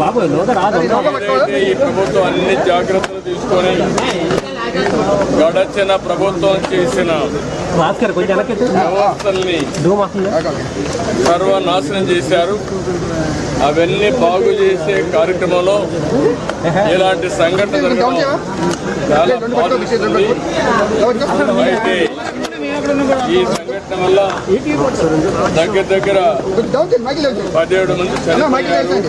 బాబు ఈ ప్రభుత్వం అన్ని జాగ్రత్తలు తీసుకొని గడచిన ప్రభుత్వం చేసిన వ్యవస్థల్ని సర్వనాశనం చేశారు. అవన్నీ బాగు చేసే కార్యక్రమంలో ఇలాంటి సంఘటన జరగడం చాలా బాధిస్తుంది అయితే ఈ సంఘటన వల్ల దగ్గర దగ్గర పదిహేడు మంది చనిపోయారు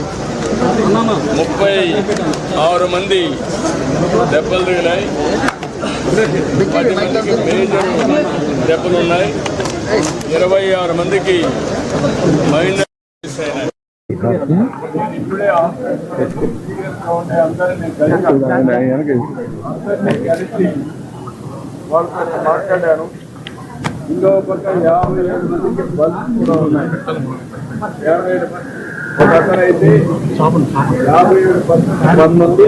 ముప్పై ఆరు మంది దెబ్బలు తగిలాయి పది మందికి మేజర్ దెబ్బలు ఉన్నాయి ఇరవై ఆరు మందికి మైనర్ అయినాయి ఇప్పుడే హాస్పిటల్లో సీరియస్గా ఉండే అందరినీ కలిసి అందరినీ కలిసి వాళ్ళతో మాట్లాడాను ఇంకో పక్క యాభై ఏడు మందికి బల్స్ కూడా ఉన్నాయి. యాభై ఏడు మంది. ఒక అతను అయితే యాభై ఏడు మంది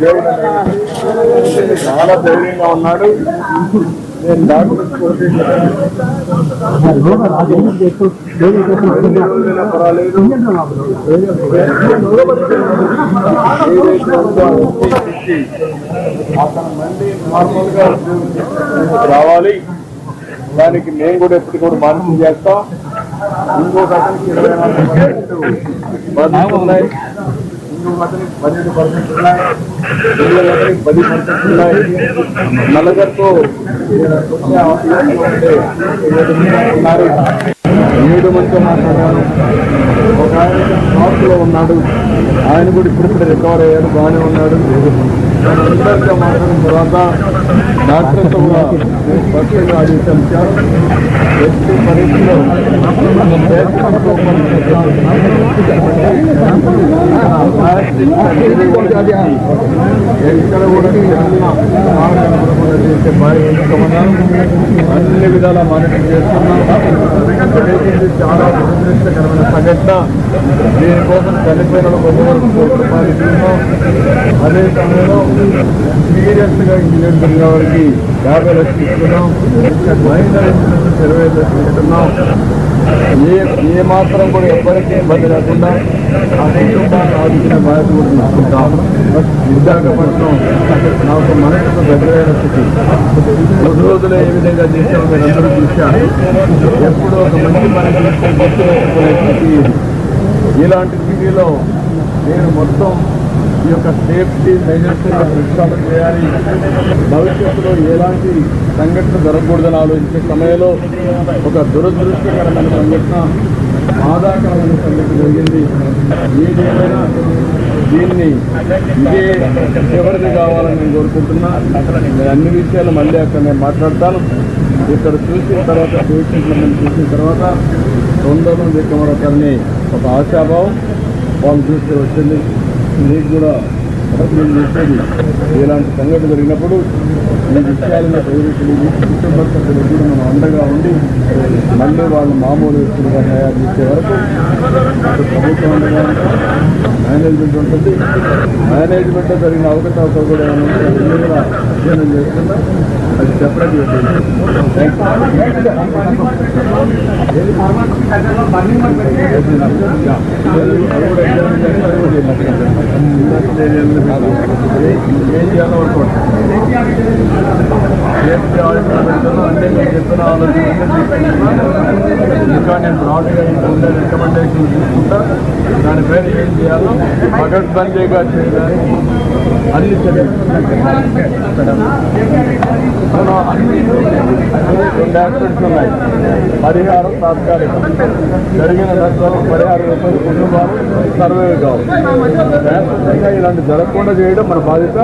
దేవుడు చాలా ధైర్యంగా ఉన్నాడు నేను డాక్టర్ పర్వాలేదు అతను మళ్ళీ రావాలి దానికి నేను కూడా ఎప్పుడు కూడా మానిటం చేస్తాం ఇంకొక అతనికి ఇరవై నాలుగు పర్సెంట్ బదులు ఉన్నాయి ఇంకొక అతనికి పన్నెండు పర్సెంట్ ఉన్నాయి ఇంకొక అతనికి పది పర్సెంట్ ఉన్నాయి నలుగురితో ఉన్నారు ఏడు మందితో మాట్లాడాను ఒక ఆయన షాప్లో ఉన్నాడు ఆయన కూడా ఇప్పుడు రికవర్ అయ్యాడు బాగానే ఉన్నాడు అందరితో మాట్లాడిన తర్వాత డాక్టర్తో కూడా నేను స్పష్టంగా ఆదేశించాను ఎట్టి పరిస్థితిలో ఎక్కడ కూడా చేసే అన్ని విధాలా మానిటర్ చేస్తున్నాం. చాలా దురదృష్టకరమైన సంఘటన దీనికోసం చనిపోయిన కోటి రూపాయలు ఇస్తున్నాం అదే సమయంలో సీరియస్గా ఇంజనీర్ జరిగిన వారికి యాభై లక్షలు ఇస్తున్నాం మైనర్ ఇరవై లక్షలు ఇస్తున్నాం. ఏ ఏ మాత్రం కూడా ఎవ్వరికీ ఇబ్బంది లేకుండా ఆ కుటుంబాన్ని ఆదుకునే బాధ్యత కూడా తీసుకుంటాం విశాఖపట్నం నాకు మనసుకు దగ్గరైన స్థితి. రోజు రోజులు ఏ విధంగా చేసామో మీరు అందరూ చూశారు. ఎప్పుడు ఒక మంచి పని చేస్తే ఇలాంటి స్థితిలో నేను మొత్తం ఈ యొక్క సేఫ్టీ మెజర్స్ ప్రక్షాళన చేయాలి. భవిష్యత్తులో ఎలాంటి సంఘటన జరగకూడదని ఆలోచించే సమయంలో ఒక దురదృష్టకరమైన సంఘటన బాధాకరమైన సంఘటన జరిగింది. ఏదేమైనా దీన్ని ఇదే ఎవరిది కావాలని నేను కోరుకుంటున్నా. అన్ని విషయాలు మళ్ళీ అక్కడ నేను మాట్లాడతాను. ఇక్కడ చూసిన తర్వాత పేషెంట్లను చూసిన తర్వాత తొందరలో దిక్కమరొకరిని ఒక ఆశాభావం వాళ్ళు చూస్తే వచ్చింది. మీకు కూడా నేను చెప్పేది ఇలాంటి సంఘటన జరిగినప్పుడు ఈ విషయాలను ప్రయోజనం కుటుంబ కూడా మనం అండగా ఉండి మళ్ళీ వాళ్ళు మామూలు వ్యక్తులుగా తయారు చేసే వరకు ప్రభుత్వం అండగా ఉంటుంది మేనేజ్మెంట్ ఉంటుంది. మేనేజ్మెంట్ జరిగిన అవకతవకలు కూడా ఏమైనా కూడా అధ్యయనం చేస్తున్నా అది సెపరేట్ ఏం చేయాలో అనుకోండి. సేఫ్టీ ఆడిటర్ అంటే నేను చెప్పిన ఆలోచన ఇంకా నేను బ్రాడ్గా ఉండే రికమెండేషన్ తీసుకుంటా. పేరు ఏం చేయాలో పగడ్బందీగా చేయడానికి అన్ని చర్యలు మనం అన్ని రెండు ఉన్నాయి. పరిహారం తాత్కాలికం. జరిగిన నష్టాలకు పరిహారం ఇవ్వని కుటుంబాలు సర్వే కావాలి శాశ్వతంగా ఇలాంటి జరగకుండా చేయడం మన బాధ్యత.